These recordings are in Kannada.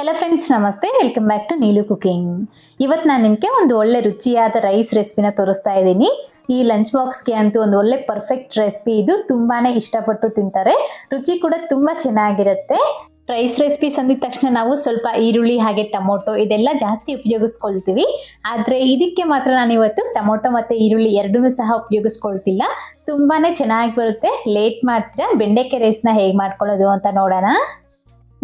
ಎಲ್ಲ ಫ್ರೆಂಡ್ಸ್ ನಮಸ್ತೆ. Welcome back to Neelu cooking ಇವತ್ತು ನಾನು ನಿಮಗೆ ಒಂದು ಒಳ್ಳೆ ರುಚಿಯಾದ ರೈಸ್ ರೆಸಿಪಿನ ತೋರಿಸ್ತಾ ಇದ್ದೀನಿ. ಈ ಲಂಚ್ ಬಾಕ್ಸ್ಗೆ ಅಂತೂ ಒಂದು ಒಳ್ಳೆ ಪರ್ಫೆಕ್ಟ್ ರೆಸಿಪಿ ಇದು ತುಂಬಾನೇ ಇಷ್ಟಪಟ್ಟು ತಿಂತಾರೆ. ರುಚಿ ಕೂಡ ತುಂಬ ಚೆನ್ನಾಗಿರುತ್ತೆ. ರೈಸ್ ರೆಸಿಪಿ ಸಂದಿದ ತಕ್ಷಣ ನಾವು ಸ್ವಲ್ಪ ಈರುಳ್ಳಿ ಹಾಗೆ ಟೊಮೊಟೊ ಇದೆಲ್ಲ ಜಾಸ್ತಿ ಉಪಯೋಗಿಸ್ಕೊಳ್ತೀವಿ. ಆದರೆ ಇದಕ್ಕೆ ಮಾತ್ರ ನಾನು ಇವತ್ತು ಟೊಮೊಟೊ ಮತ್ತು ಈರುಳ್ಳಿ ಎರಡನ್ನೂ ಸಹ ಉಪಯೋಗಿಸ್ಕೊಳ್ತಿಲ್ಲ. ತುಂಬಾನೇ ಚೆನ್ನಾಗಿ ಬರುತ್ತೆ. ಲೇಟ್ ಮಾಡ್ತೀರಾ? ಬೆಂಡೆಕಾಯಿ ರೈಸ್ನ ಹೇಗೆ ಮಾಡ್ಕೊಳ್ಳೋದು ಅಂತ ನೋಡೋಣ.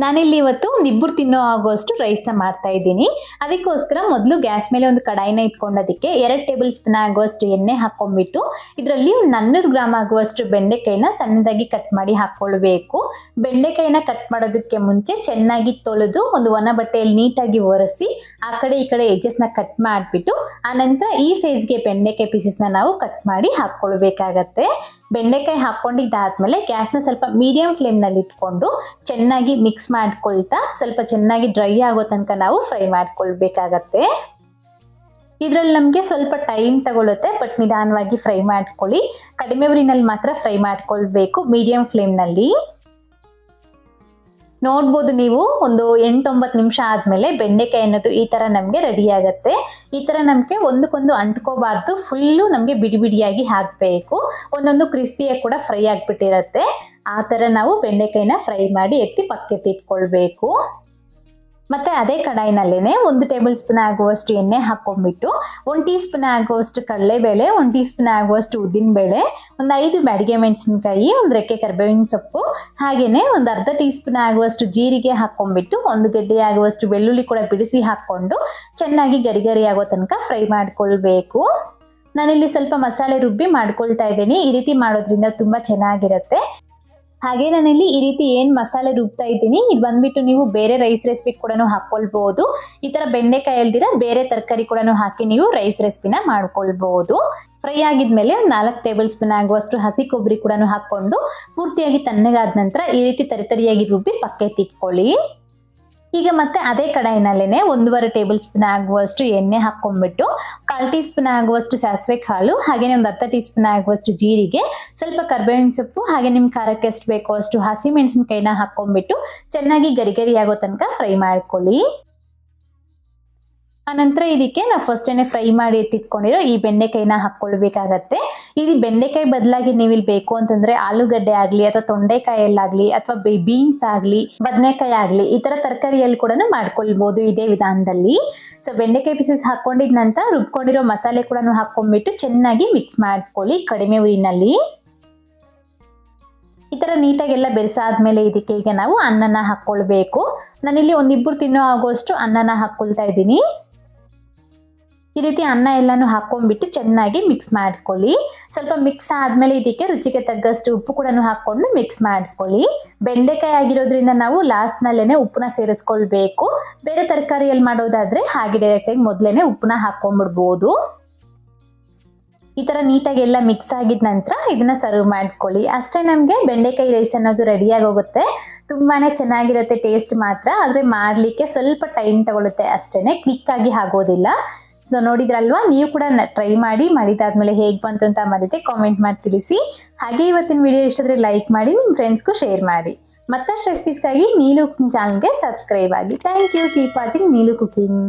ನಾನಿಲ್ಲಿ ಇವತ್ತು ಒಂದು ಇಬ್ಬರು ತಿನ್ನೋ ಆಗುವಷ್ಟು ರೈಸ್ನ ಮಾಡ್ತಾ ಇದ್ದೀನಿ. ಅದಕ್ಕೋಸ್ಕರ ಮೊದಲು ಗ್ಯಾಸ್ ಮೇಲೆ ಒಂದು ಕಡಾಯಿನ ಇಟ್ಕೊಂಡೋದಕ್ಕೆ ಎರಡು ಟೇಬಲ್ ಸ್ಪೂನ್ ಆಗುವಷ್ಟು ಎಣ್ಣೆ ಹಾಕೊಂಡ್ಬಿಟ್ಟು ಇದರಲ್ಲಿ ನಾನ್ನೂರು ಗ್ರಾಮ್ ಆಗುವಷ್ಟು ಬೆಂಡೆಕಾಯಿನ ಸಣ್ಣದಾಗಿ ಕಟ್ ಮಾಡಿ ಹಾಕ್ಕೊಳ್ಬೇಕು. ಬೆಂಡೆಕಾಯಿನ ಕಟ್ ಮಾಡೋದಕ್ಕೆ ಮುಂಚೆ ಚೆನ್ನಾಗಿ ತೊಳೆದು ಒಂದು ಒಣ ಬಟ್ಟೆಯಲ್ಲಿ ನೀಟಾಗಿ ಒರೆಸಿ ಆ ಕಡೆ ಈ ಕಡೆ ಎಜ್ಜಸ್ನ ಕಟ್ ಮಾಡಿಬಿಟ್ಟು ಆನಂತರ ಈ ಸೈಜ್ಗೆ ಬೆಂಡೆಕಾಯಿ ಪೀಸಸ್ನ ನಾವು ಕಟ್ ಮಾಡಿ ಹಾಕ್ಕೊಳ್ಬೇಕಾಗತ್ತೆ. ಬೆಂಡೆಕಾಯಿ ಹಾಕೊಂಡಿದ್ದಾದ್ಮೇಲೆ ಗ್ಯಾಸ್ನ ಸ್ವಲ್ಪ ಮೀಡಿಯಂ ಫ್ಲೇಮ್ನಲ್ಲಿ ಇಟ್ಕೊಂಡು ಚೆನ್ನಾಗಿ ಮಿಕ್ಸ್ ಮಾಡ್ಕೊಳ್ತಾ ಸ್ವಲ್ಪ ಚೆನ್ನಾಗಿ ಡ್ರೈ ಆಗೋ ತನಕ ನಾವು ಫ್ರೈ ಮಾಡ್ಕೊಳ್ಬೇಕಾಗತ್ತೆ. ಇದರಲ್ಲಿ ನಮಗೆ ಸ್ವಲ್ಪ ಟೈಮ್ ತಗೊಳುತ್ತೆ ಬಟ್ ನಿಧಾನವಾಗಿ ಫ್ರೈ ಮಾಡ್ಕೊಳ್ಳಿ. ಕಡಿಮೆ ಉರಿನಲ್ಲಿ ಮಾತ್ರ ಫ್ರೈ ಮಾಡ್ಕೊಳ್ಬೇಕು ಮೀಡಿಯಂ ಫ್ಲೇಮ್ನಲ್ಲಿ ನೋಡ್ಬೋದು ನೀವು ಒಂದು ಎಂಟೊಂಬತ್ತು ನಿಮಿಷ ಆದಮೇಲೆ ಬೆಂಡೆಕಾಯಿ ಅನ್ನೋದು ಈ ಥರ ನಮಗೆ ರೆಡಿ ಆಗುತ್ತೆ. ಈ ಥರ ನಮಗೆ ಒಂದಕ್ಕೊಂದು ಅಂಟ್ಕೋಬಾರ್ದು ಫುಲ್ಲು ನಮಗೆ ಬಿಡಿ ಬಿಡಿಯಾಗಿ ಹಾಕಬೇಕು. ಒಂದೊಂದು ಕ್ರಿಸ್ಪಿಯಾಗಿ ಕೂಡ ಫ್ರೈ ಆಗಿಬಿಟ್ಟಿರತ್ತೆ. ಆ ಥರ ನಾವು ಬೆಂಡೆಕಾಯಿನ ಫ್ರೈ ಮಾಡಿ ಎತ್ತಿ ಪಕ್ಕೆತ್ತಿ ಇಟ್ಕೊಳ್ಬೇಕು ಮತ್ತು ಅದೇ ಕಡಾಯಿನಲ್ಲೇ ಒಂದು ಟೇಬಲ್ ಸ್ಪೂನ್ ಆಗುವಷ್ಟು ಎಣ್ಣೆ ಹಾಕೊಂಡ್ಬಿಟ್ಟು ಒಂದು ಟೀ ಸ್ಪೂನ್ ಆಗುವಷ್ಟು ಕಡಲೆಬೇಳೆ, ಒಂದು ಟೀ ಸ್ಪೂನ್ ಆಗುವಷ್ಟು ಉದ್ದಿನಬೇಳೆ, ಒಂದು ಐದು ಬ್ಯಾಡಿಗೆ ಮೆಣಸಿನ್ಕಾಯಿ, ಒಂದು ರೆಕ್ಕೆ ಕರ್ಬೇವಿನ ಸೊಪ್ಪು, ಹಾಗೇನೆ ಒಂದು ಅರ್ಧ ಟೀ ಸ್ಪೂನ್ ಆಗುವಷ್ಟು ಜೀರಿಗೆ ಹಾಕೊಂಡ್ಬಿಟ್ಟು ಒಂದು ಗಡ್ಡೆ ಆಗುವಷ್ಟು ಬೆಳ್ಳುಳ್ಳಿ ಕೂಡ ಬಿಡಿಸಿ ಹಾಕ್ಕೊಂಡು ಚೆನ್ನಾಗಿ ಗರಿ ಗರಿ ಆಗೋ ತನಕ ಫ್ರೈ ಮಾಡ್ಕೊಳ್ಬೇಕು. ನಾನಿಲ್ಲಿ ಸ್ವಲ್ಪ ಮಸಾಲೆ ರುಬ್ಬಿ ಮಾಡ್ಕೊಳ್ತಾ ಇದ್ದೀನಿ. ಈ ರೀತಿ ಮಾಡೋದ್ರಿಂದ ತುಂಬ ಚೆನ್ನಾಗಿರುತ್ತೆ. ಹಾಗೆ ನಾನಿಲ್ಲಿ ಈ ರೀತಿ ಏನು ಮಸಾಲೆ ರುಬ್ತಾ ಇದ್ದೀನಿ. ಇದು ಬಂದ್ಬಿಟ್ಟು ನೀವು ಬೇರೆ ರೈಸ್ ರೆಸಿಪಿ ಕೂಡ ಹಾಕೊಳ್ಬಹುದು ಈ ತರ ಬೆಂಡೆಕಾಯಿ ಅಲ್ದಿರ ಬೇರೆ ತರಕಾರಿ ಕೂಡ ಹಾಕಿ ನೀವು ರೈಸ್ ರೆಸಿಪಿನ ಮಾಡ್ಕೊಳ್ಬಹುದು ಫ್ರೈ ಆಗಿದ್ಮೇಲೆ ನಾಲ್ಕು ಟೇಬಲ್ ಸ್ಪೂನ್ ಆಗುವಷ್ಟು ಹಸಿ ಕೊಬ್ಬರಿ ಕೂಡ ಹಾಕೊಂಡು ಪೂರ್ತಿಯಾಗಿ ತಣ್ಣಗಾದ ನಂತರ ಈ ರೀತಿ ತರಿತರಿಯಾಗಿ ರುಬ್ಬಿ ಪಕ್ಕೆತ್ತಿಟ್ಕೊಳ್ಳಿ. ಈಗ ಮತ್ತೆ ಅದೇ ಕಡಾಯಿನಲ್ಲೇನೆ ಒಂದೂವರೆ ಟೇಬಲ್ ಸ್ಪೂನ್ ಆಗುವಷ್ಟು ಎಣ್ಣೆ ಹಾಕೊಂಡ್ಬಿಟ್ಟು ಕಾಲು ಟೀ ಸ್ಪೂನ್ ಆಗುವಷ್ಟು ಸಾಸಿವೆ ಕಾಳು ಹಾಗೆ ಒಂದು ಹತ್ತು ಟೀ ಸ್ಪೂನ್ ಆಗುವಷ್ಟು ಜೀರಿಗೆ, ಸ್ವಲ್ಪ ಕರ್ಬೇವಿನ ಸೊಪ್ಪು ಹಾಗೆ ನಿಮ್ಮ ಖಾರಕ್ಕೆ ಎಷ್ಟು ಬೇಕೋ ಅಷ್ಟು ಹಸಿ ಮೆಣಸಿನಕಾಯಿನ ಹಾಕ್ಕೊಂಡ್ಬಿಟ್ಟು ಚೆನ್ನಾಗಿ ಗರಿ ಗರಿ ಆಗೋ ತನಕ ಫ್ರೈ ಮಾಡ್ಕೊಳ್ಳಿ. ಆನಂತರ ಇದಕ್ಕೆ ನಾವು ಫಸ್ಟೇನೆ ಫ್ರೈ ಮಾಡಿ ಎತ್ತಿಟ್ಕೊಂಡಿರೋ ಈ ಬೆಂಡೆಕಾಯಿನ ಹಾಕ್ಕೊಳ್ಬೇಕಾಗತ್ತೆ. ಇದು ಬೆಂಡೆಕಾಯಿ ಬದಲಾಗಿ ನೀವು ಇಲ್ಲಿ ಬೇಕು ಅಂತಂದ್ರೆ ಆಲೂಗಡ್ಡೆ ಆಗಲಿ ಅಥವಾ ತೊಂಡೆಕಾಯಲ್ಲಾಗ್ಲಿ ಅಥವಾ ಬೀನ್ಸ್ ಆಗಲಿ, ಬದನೆಕಾಯಿ ಆಗಲಿ ಈ ಥರ ತರಕಾರಿಯಲ್ಲಿ ಕೂಡ ಮಾಡ್ಕೊಳ್ಬೋದು ಇದೇ ವಿಧಾನದಲ್ಲಿ. ಸೊ ಬೆಂಡೆಕಾಯಿ ಪೀಸಸ್ ಹಾಕ್ಕೊಂಡಿದ ನಂತರ ರುಬ್ಕೊಂಡಿರೋ ಮಸಾಲೆ ಕೂಡ ಹಾಕೊಂಡ್ಬಿಟ್ಟು ಚೆನ್ನಾಗಿ ಮಿಕ್ಸ್ ಮಾಡ್ಕೊಳ್ಳಿ ಕಡಿಮೆ ಉರಿನಲ್ಲಿ. ಈ ಥರ ನೀಟಾಗೆಲ್ಲ ಬೆರೆಸಾದ್ಮೇಲೆ ಇದಕ್ಕೆ ಈಗ ನಾವು ಅನ್ನನ ಹಾಕ್ಕೊಳ್ಬೇಕು. ನಾನಿಲ್ಲಿ ಒಂದಿಬ್ಬರು ತಿನ್ನೋ ಆಗೋಷ್ಟು ಅನ್ನನ ಹಾಕ್ಕೊಳ್ತಾ ಇದ್ದೀನಿ. ಈ ರೀತಿ ಅನ್ನ ಎಲ್ಲನೂ ಹಾಕೊಂಡ್ಬಿಟ್ಟು ಚೆನ್ನಾಗಿ ಮಿಕ್ಸ್ ಮಾಡ್ಕೊಳ್ಳಿ. ಸ್ವಲ್ಪ ಮಿಕ್ಸ್ ಆದಮೇಲೆ ಇದಕ್ಕೆ ರುಚಿಗೆ ತಗ್ಗಷ್ಟು ಉಪ್ಪು ಕೂಡ ಹಾಕೊಂಡು ಮಿಕ್ಸ್ ಮಾಡ್ಕೊಳ್ಳಿ. ಬೆಂಡೆಕಾಯಿ ಆಗಿರೋದ್ರಿಂದ ನಾವು ಲಾಸ್ಟ್ನಲ್ಲೇ ಉಪ್ಪನ್ನ ಸೇರಿಸ್ಕೊಳ್ಬೇಕು. ಬೇರೆ ತರಕಾರಿಯಲ್ಲಿ ಮಾಡೋದಾದ್ರೆ ಹಾಗೆ ಡೈರೆಕ್ಟಾಗಿ ಮೊದಲೇ ಉಪ್ಪನ್ನ ಹಾಕ್ಕೊಂಡ್ಬಿಡ್ಬೋದು ಈ ಥರ ನೀಟಾಗಿ ಎಲ್ಲ ಮಿಕ್ಸ್ ಆಗಿದ ನಂತರ ಇದನ್ನ ಸರ್ವ್ ಮಾಡ್ಕೊಳ್ಳಿ. ಅಷ್ಟೇ ನಮಗೆ ಬೆಂಡೆಕಾಯಿ ರೈಸ್ ಅನ್ನೋದು ರೆಡಿಯಾಗಿ ಹೋಗುತ್ತೆ. ತುಂಬಾ ಚೆನ್ನಾಗಿರುತ್ತೆ ಟೇಸ್ಟ್ ಮಾತ್ರ. ಆದರೆ ಮಾಡಲಿಕ್ಕೆ ಸ್ವಲ್ಪ ಟೈಮ್ ತಗೊಳುತ್ತೆ. ಅಷ್ಟೇ ಕ್ವಿಕ್ಕಾಗಿ ಆಗೋದಿಲ್ಲ. ಸೊ ನೋಡಿದ್ರಲ್ವಾ? ನೀವು ಕೂಡ ಟ್ರೈ ಮಾಡಿ, ಮಾಡಿದಾದ್ಮೇಲೆ ಹೇಗೆ ಬಂತು ಅಂತ ಮರಿತೆ ಕಾಮೆಂಟ್ ಮಾಡಿ ತಿಳಿಸಿ. ಹಾಗೆ ಇವತ್ತಿನ ವಿಡಿಯೋ ಇಷ್ಟಾದರೆ ಲೈಕ್ ಮಾಡಿ ನಿಮ್ಮ ಫ್ರೆಂಡ್ಸ್ಗೂ ಶೇರ್ ಮಾಡಿ. ಮತ್ತಷ್ಟು ರೆಸಿಪೀಸ್ಗಾಗಿ ನೀಲು ಕುಕಿಂಗ್ ಚಾನಲ್ಗೆ ಸಬ್ಸ್ಕ್ರೈಬ್ ಆಗಿ. Thank you keep watching Neelu cooking